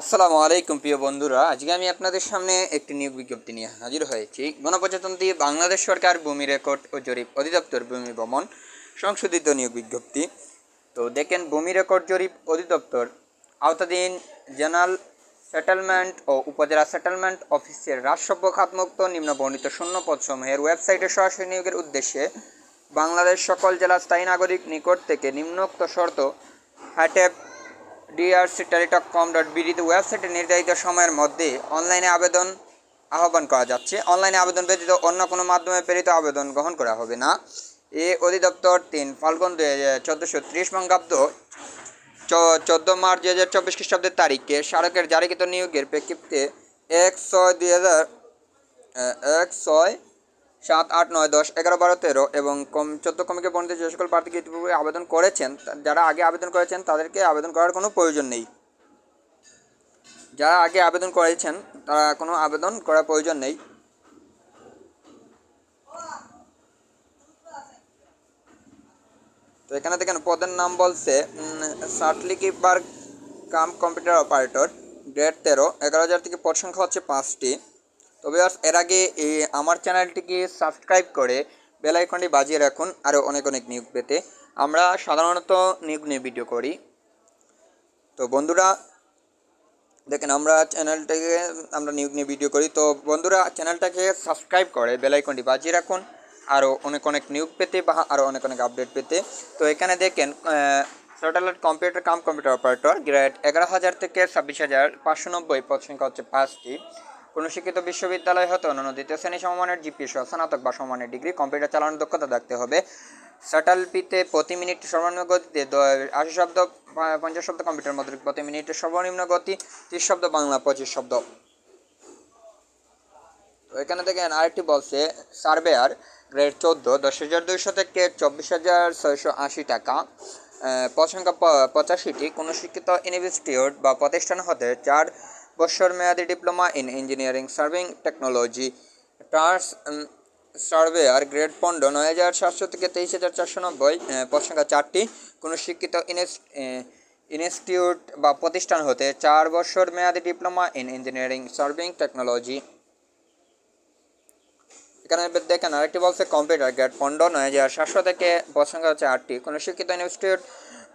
আসসালামু আলাইকুম প্রিয় বন্ধুরা। আজকে আমি আপনাদের সামনে একটি নিয়োগ বিজ্ঞপ্তি নিয়ে হাজির হয়েছি। গণপ্রজাতন্ত্রী বাংলাদেশ সরকার ভূমি রেকর্ড ও জরিপ অধিদপ্তর ভূমি ভ্রমণ সংশোধিত নিয়োগ বিজ্ঞপ্তি। তো দেখেন, ভূমি রেকর্ড, জরিপ অধিদপ্তর, আওতাধীন জেনারেল সেটেলমেন্ট ও উপজেলা সেটেলমেন্ট অফিসের রাজসভ্য খাতমুক্ত নিম্নবর্ণিত শূন্য পদসমূহের ওয়েবসাইটে সরাসরি নিয়োগের উদ্দেশ্যে বাংলাদেশ সকল জেলা স্থায়ী নাগরিক নিকট থেকে নিম্নোক্ত শর্ত হ্যাটেপ ডিআরসি টেলিটক কম ডট বিডিতে ওয়েবসাইটে নির্ধারিত সময়ের মধ্যে অনলাইনে আবেদন আহ্বান করা যাচ্ছে। অনলাইনে আবেদন ব্যতীত অন্য কোনো মাধ্যমে প্রেরিত আবেদন গ্রহণ করা হবে না। এ অধিদপ্তর তিন, ফাল্গুন দুই হাজার চোদ্দোশো ত্রিশ বঙ্গাব্দ চোদ্দ মার্চ দুই হাজার চব্বিশ খ্রিস্টাব্দের তারিখে স্মারকের জারিকৃত নিয়োগের প্রেক্ষিতে এক ছয় দুই হাজার এক ছয় সাত, আট, নয়, দশ, এগারো, বারো, তেরো এবং কম চোদ্দ কমিকে বর্ণিত যে সকল প্রার্থী ইতিপূর্বে আবেদন করেছেন যারা আগে আবেদন করেছেন তাদেরকে আবেদন করার কোনো প্রয়োজন নেই। যারা আগে আবেদন করেছেন তারা কোনো আবেদন করার প্রয়োজন নেই। তো এখানে দেখেন, পদের নাম বলছে সার্টলি keeper cum computer operator, grade তেরো, এগারো হাজার থেকে পদ সংখ্যা হচ্ছে পাঁচটি। তবে এর আগে আমার চ্যানেলটিকে সাবস্ক্রাইব করে বেল আইকনটি বাজিয়ে রাখুন আরও অনেক অনেক নিয়োগ পেতে। আমরা সাধারণত নিয়োগ নিয়ে ভিডিও করি। তো বন্ধুরা, দেখেন আমরা চ্যানেলটাকে, আমরা নিয়োগ নিয়ে ভিডিও করি। তো বন্ধুরা, চ্যানেলটাকে সাবস্ক্রাইব করে বেল আইকনটি বাজিয়ে রাখুন আরও অনেক অনেক নিয়োগ পেতে বা আরও অনেক অনেক আপডেট পেতে। তো এখানে দেখেন satellite computer cum computer operator grade এগারো হাজার থেকে ছাব্বিশ হাজার পাঁচশো নব্বই পদ সংখ্যা হচ্ছে পাঁচটি। কোনো শিক্ষিত বিশ্ববিদ্যালয় হতে অন্যান্য দ্বিতীয় শ্রেণি সমমানের জিপিএস স্নাতক বা সমমানের ডিগ্রি কম্পিউটার চালানোর দক্ষতা থাকতে হবে। স্যাটালপিতে প্রতি মিনিট সর্বনিম্ন গতিতে আশি শব্দ পঞ্চাশ শব্দ কম্পিউটার মধ্যে প্রতি মিনিটে সর্বনিম্ন গতি ত্রিশ শব্দ বাংলা পঁচিশ শব্দ। এখানে দেখেন আরেকটি বলছে সার্ভেয়ার গ্রেড চোদ্দ দশ হাজার দুইশো থেকে চব্বিশ হাজার ছয়শো আশি টাকা। আহ, পদ সংখ্যা প- পঁচাশিটি। কোনো শিক্ষিত ইনস্টিটিউট বা প্রতিষ্ঠান হতে চার বছর মেয়াদি diploma in engineering surveying technology টার্স surveyor grade পনেরো নয় হাজার সাতশো থেকে তেইশ হাজার চারশো নব্বই আহ, পদ চারটি। কোনো শিক্ষিত ইনস- ইনস্টিটিউট বা প্রতিষ্ঠান হতে চার বছর মেয়াদি diploma in engineering surveying technology. এখানে দেখেন আরেকটি বলছে কম্পিউটার গ্রেড পনেরো নয় হাজার সাতশো থেকে পদ সংখ্যা হচ্ছে আটটি কোনো শিক্ষিত ইনস্টিটিউট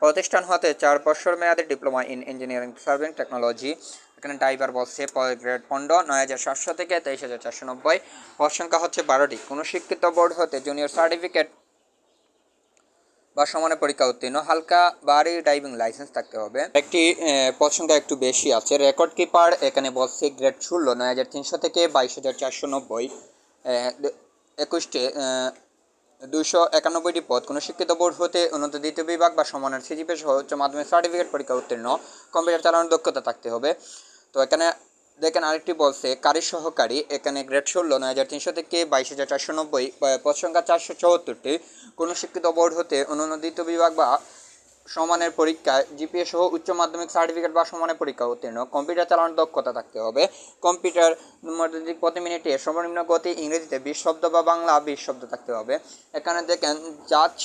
প্রতিষ্ঠান হতে চার বছর মেয়াদে diploma in engineering surveying technology. এখানে ড্রাইভার বলছে গ্রেড পনেরো নয় হাজার সাতশো থেকে তেইশ হাজার চারশো নব্বই। পদ সংখ্যা হচ্ছে বারোটি। কোনো শিক্ষিত বোর্ড হতে জুনিয়র সার্টিফিকেট বা সমানে পরীক্ষা উত্তীর্ণ, হালকা বাড়ি ড্রাইভিং লাইসেন্স থাকতে হবে। একটি সংখ্যা একটু বেশি আছে। রেকর্ড কিপার এখানে বলছে গ্রেড ষোলো, নয় হাজার তিনশো থেকে বাইশ হাজার চারশো নব্বই। একুশটি দুইশো একানব্বইটি পদ। কোনো শিক্ষিত বোর্ড হতে উন্নত দ্বিতীয় বিভাগ বা সমানের সিজিপি সহ উচ্চ মাধ্যমিক সার্টিফিকেট পরীক্ষা উত্তীর্ণ। কম্পিউটার চালানোর দক্ষতা থাকতে হবে। তো এখানে দেখেন আরেকটি বলছে, কারি সহকারী, এখানে গ্রেড ষোলো, নয় হাজার তিনশো থেকে বাইশ হাজার চারশো নব্বই, পদ সংখ্যা চারশো চৌহত্তরটি কোনো শিক্ষিত বোর্ড হতে অনুমোদিত বিভাগ বা সমানের পরীক্ষায় জিপিএ সহ উচ্চ মাধ্যমিক সার্টিফিকেট বা সমানের পরীক্ষা উত্তীর্ণ। কম্পিউটার চালানোর দক্ষতা থাকতে হবে। কম্পিউটার প্রতি মিনিটে সর্বনিম্ন গতি ইংরেজিতে বিশ শব্দ বা বাংলা বিশ শব্দ থাকতে হবে। এখানে দেখেন, জাজ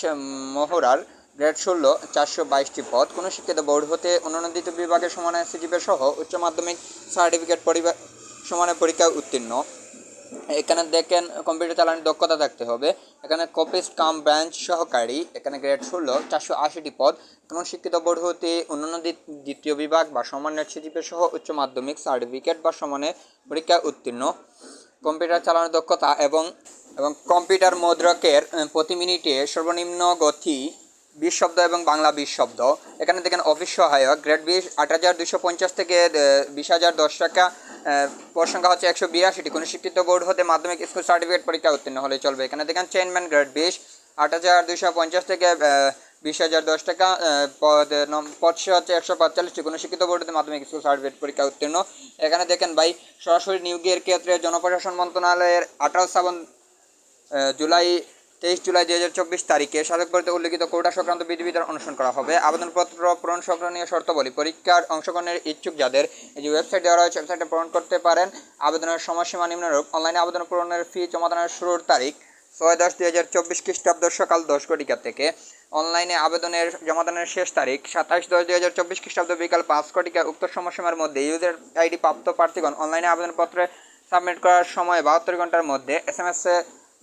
মহড়ার গ্রেড ষোলো, চারশো বাইশটি পদ। কোনো শিক্ষিত বোর্ড হতে অন্যান্য দ্বিতীয় বিভাগের সমানের সিজিপে সহ উচ্চ মাধ্যমিক সার্টিফিকেট পরিবার সমানের পরীক্ষায় উত্তীর্ণ। এখানে দেখেন কম্পিউটার চালানোর দক্ষতা থাকতে হবে। এখানে কপিস্ট কাম ব্রাঞ্চ সহকারী, এখানে গ্রেড ষোলো, চারশো আশিটি পদ। কোনো শিক্ষিত বোর্ড হতে অন্যান্য দ্বিতীয় বিভাগ বা সমানের সিজিপি সহ উচ্চ মাধ্যমিক সার্টিফিকেট বা সমানের পরীক্ষায় উত্তীর্ণ। কম্পিউটার চালানোর দক্ষতা এবং এবং কম্পিউটার মুদ্রকের প্রতি মিনিটে সর্বনিম্ন গতি বিশ শব্দ এবং বাংলা বিশ শব্দ। এখানে দেখেন অফিস সহায়ক গ্রেড বিশ আট হাজার দুশো পঞ্চাশ থেকে বিশ হাজার দশ টাকা পদ সংখ্যা হচ্ছে একশো বিরাশিটি। কোনো বোর্ড হতে মাধ্যমিক স্কুল সার্টিফিকেট পরীক্ষা উত্তীর্ণ হলে চলবে। এখানে দেখেন চেয়ারম্যান গ্রেড বিশ, আট হাজার দুশো পঞ্চাশ থেকে বিশ হাজার দশ টাকা পদ, নম- পদ হচ্ছে একশো পঁয়তাল্লিশটি কোনো শিক্ষিত বোর্ড হতে মাধ্যমিক স্কুল সার্টিফিকেট পরীক্ষা উত্তীর্ণ। এখানে দেখেন ভাই, সরাসরি নিয়োগের ক্ষেত্রে জনপ্রশাসন মন্ত্রণালয়ের আঠারো সাবন জুলাই তেইশ জুলাই দুই হাজার চব্বিশ তারিখে সাধকবাড়িতে উল্লিখিত কোটা সংক্রান্ত বিধিবিধান অনুসরণ করা হবে। আবেদনপত্র পূরণ সংক্রানীয় শর্তাবলী পরীক্ষার অংশগ্রহণের ইচ্ছুক যাদের এই যে ওয়েবসাইট দেওয়া রয়েছে ওয়েবসাইটে পূরণ করতে পারেন। আবেদনের সময়সীমা নিম্নরূপ। অনলাইনে আবেদন পূরণের ফি জমা দানের শুরুর তারিখ ছয় দশ দুই হাজার চব্বিশ খ্রিস্টাব্দ সকাল দশ ঘটিকা থেকে। অনলাইনে আবেদনের জমাদানের শেষ তারিখ সাতাশ দশ দুই হাজার চব্বিশ খ্রিস্টাব্দ বিকাল পাঁচ কোটিকা উক্ত সময়সীমার মধ্যে ইউজার আইডি প্রাপ্ত প্রার্থীগণ অনলাইনে আবেদনপত্রে সাবমিট করার সময় বাহাত্তর ঘণ্টার মধ্যে এস এম এস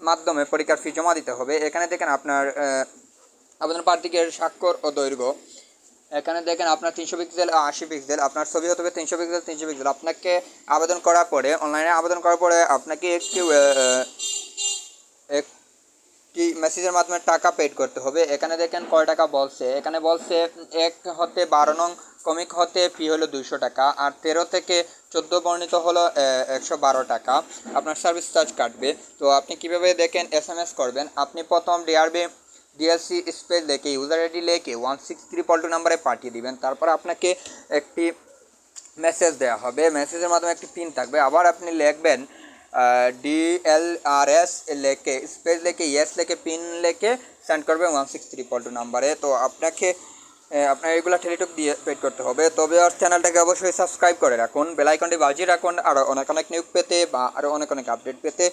মাধ্যমে পরীক্ষার ফি জমা দিতে হবে। এখানে দেখেন আপনার আবেদন প্রার্থীকের স্বাক্ষর ও দৈর্ঘ্য। এখানে দেখেন আপনার তিনশো পিক্সেল আশি পিক্সেল আপনার ছবি হতে হবে তিনশো পিক্সেল তিনশো পিক্সেল আপনাকে আবেদন করার পরে অনলাইনে আবেদন করার পরে আপনাকে একটি একটি মেসেজের মাধ্যমে টাকা পেড করতে হবে। এখানে দেখেন কয় টাকা বলছে? এখানে বলছে এক হতে বারো নং কমিক হতে ফি হলো দুইশো টাকা, আর তেরো থেকে চোদ্দ বর্ণিত হলো একশো বারো টাকা। আপনার সার্ভিস চার্জ কাটবে। তো আপনি কীভাবে দেখেন এস এম এস করবেন। আপনি প্রথম ডিআরবি ডিএলসি স্পেস লেখে ইউজার আইডি লেখে ওয়ান সিক্স থ্রি টু নাম্বারে পাঠিয়ে দিবেন। তারপর আপনাকে একটি মেসেজ দেওয়া হবে। মেসেজের মাধ্যমে একটি পিন থাকবে। আবার আপনি লিখবেন ডিএলআরএস লেখে স্পেস লেখে ইয়েস লেখে পিন লেখে সেন্ড করবেন ওয়ান সিক্স থ্রি টু নাম্বারে তো আপনাকে আপনার এগুলো টেলিটক দিয়ে পেড করতে হবে। তবে আর চ্যানেলটাকে অবশ্যই সাবস্ক্রাইব করে রাখুন বেলাইকনটি বাজিয়ে রাখুন আরও অনেক অনেক নিয়োগ পেতে বা আরও অনেক অনেক আপডেট পেতে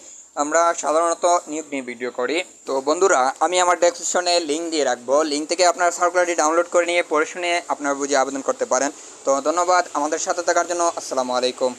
আমরা সাধারণত নিয়োগ নিয়ে ভিডিও করি। তো বন্ধুরা, আমি আমার ডেসক্রিপশনে লিঙ্ক দিয়ে রাখব। লিঙ্ক থেকে আপনার সার্কুলারটি ডাউনলোড করে নিয়ে পড়ে শুনে আপনার বুঝে আবেদন করতে পারেন। তো ধন্যবাদ আমাদের সাথে থাকার জন্য। আসসালামু আলাইকুম।